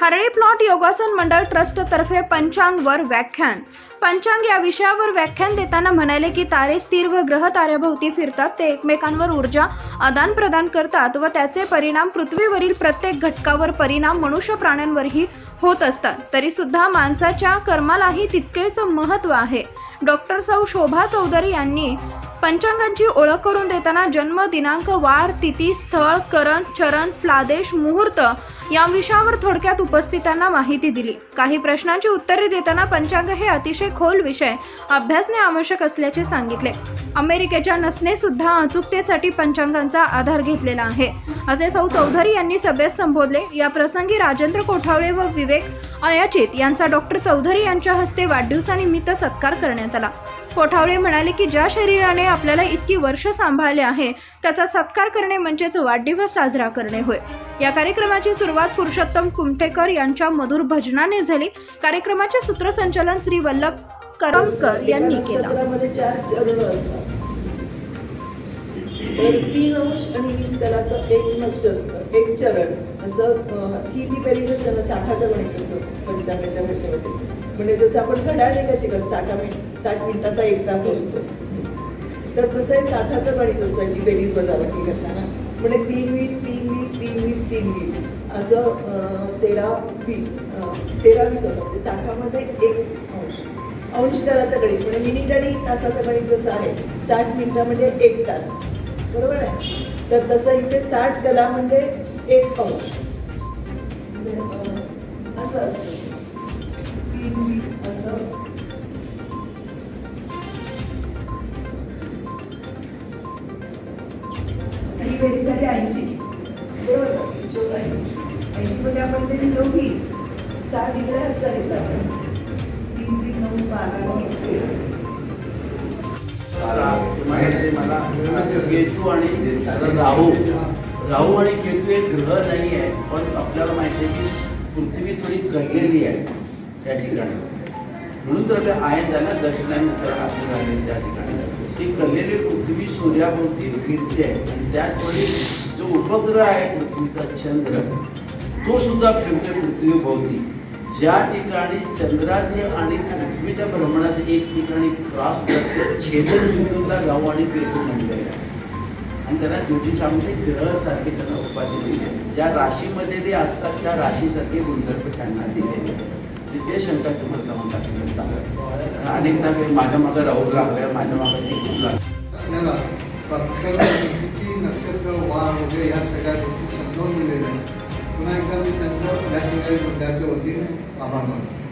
Harali plot योगासन मंडळ ट्रस्टतर्फे पंचांगवर व्याख्यान. पंचांग या विषयावर व्याख्यान देताना म्हणाले की तारे स्थिर व ग्रह ताऱ्याभोवती फिरतात. ते एकमेकांवर ऊर्जा आदान प्रदान करतात व त्याचे परिणाम पृथ्वीवरील प्रत्येक घटकावर परिणाम मनुष्य प्राण्यांवरही होत असतात. तरी सुद्धा माणसाच्या कर्मालाही तितकेच महत्त्व आहे. डॉक्टर सौ शोभा चौधरी यांनी पंचांगांची ओळख करून देताना जन्म दिनांक वार तिथी स्थळ करण चरण फ्लादेश मुहूर्त या विषयावर थोडक्यात उपस्थितांना माहिती दिली. काही प्रश्नांची उत्तरे देताना पंचांग हे अतिशय खोल विषय. अभ्यासणे आवश्यक असल्याचे सांगितले. अमेरिकेच्या नसने सुद्धा अचूकतेसाठी पंचांगांचा आधार घेतलेला आहे. असे सौ चौधरी यांनी सभेत संबोधले. या प्रसंगी राजेंद्र कोठावळे व विवेक अयाचित यांचा डॉक्टर चौधरी यांच्या हस्ते वाढदिवसानिमित्त सत्कार करण्यात आला. कोठावळे म्हणाले की ज्या शरीराने आपल्याला इतकी वर्ष सांभाळले आहे त्याचा सत्कार करणे म्हणजेच वाढदिवस साजरा करणे होय. या कार्यक्रमाची सुरुवात पुरुषोत्तम कुमठेकर यांच्या मधुर भजनाने झाली. कार्यक्रमाचे सूत्रसंचालन श्री वल्लभ करमकर यांनी केला. चार चरण असतात. तीन अंश आणि वीस कलाचं एक नक्षत्र एक चरण असं ही जी पहिली असते ना म्हणजे साठाचं गणित असतं पंचांगाच्या भाषेमध्ये म्हणजे जसं आपण घड्याळ नाही का शिकत साठा मिनिट साठ मिनिटाचा एक तास असतो. तर तसं हे साठाचं गणित असतं जी बेरीज बजावटी करताना. म्हणजे तीन वीस तीन वीस तीन वीस तीन वीस. असं तेरा वीस तेरा वीस होतं साठामध्ये एक अंश. अंश दराचं गणित म्हणजे मिनिट आणि तासाचं गणित जसं आहे साठ मिनिटामध्ये म्हणजे एक तास. बरोबर आहे? तर तसं इथे साठ कला म्हणजे एक म्हणजे, अंश असं असतं. तीन वीस असं. ही झाली ऐंशी. बरोबर ऐंशी ऐंशी. मध्ये आपण ते लिहिलो वीस. साठ इकडे हजार येतात तीन तीन नऊ बारा मला केतू आणि राहू राहू आणि केतू एक ग्रह नाही आहे पण आपल्याला माहिती आहे की पृथ्वी थोडी कळलेली आहे त्या ठिकाणी. म्हणून तर आपल्या त्यांना झाला दक्षिण आणि उत्तर हाती त्या ठिकाणी. ती कळलेली पृथ्वी सूर्याभोवती फिरते आहे आणि त्याचवेळी जो उपग्रह आहे पृथ्वीचा चंद्र तो सुद्धा फिरतोय पृथ्वीभोवती ज्या ठिकाणी चंद्राचे आणि पृथ्वीच्या भ्रमणाचे एक ठिकाणी क्रॉस करते छेदन बिंदूला आणि पेटू म्हणलेलं आहे. आणि त्यांना ज्योतिषामध्ये ग्रहसारखे त्यांना उपाधी दिली आहे. ज्या राशीमध्ये ते असतात त्या राशीसारखे गुणधर्म त्यांना दिले तिथे शंका तुम्हाला जाऊन टाकलं अनेकदा काही माझ्या मागं राहू लागल्या माझ्या मागं ते खूप लागलं. नक्षत्र वार वगैरे या सगळ्या गोष्टी समजावून दिलेल्या आहेत. पुन्हा एकदा मी त्यांचं या ठिकाणी मुद्द्याच्या वतीने आभार मानतो.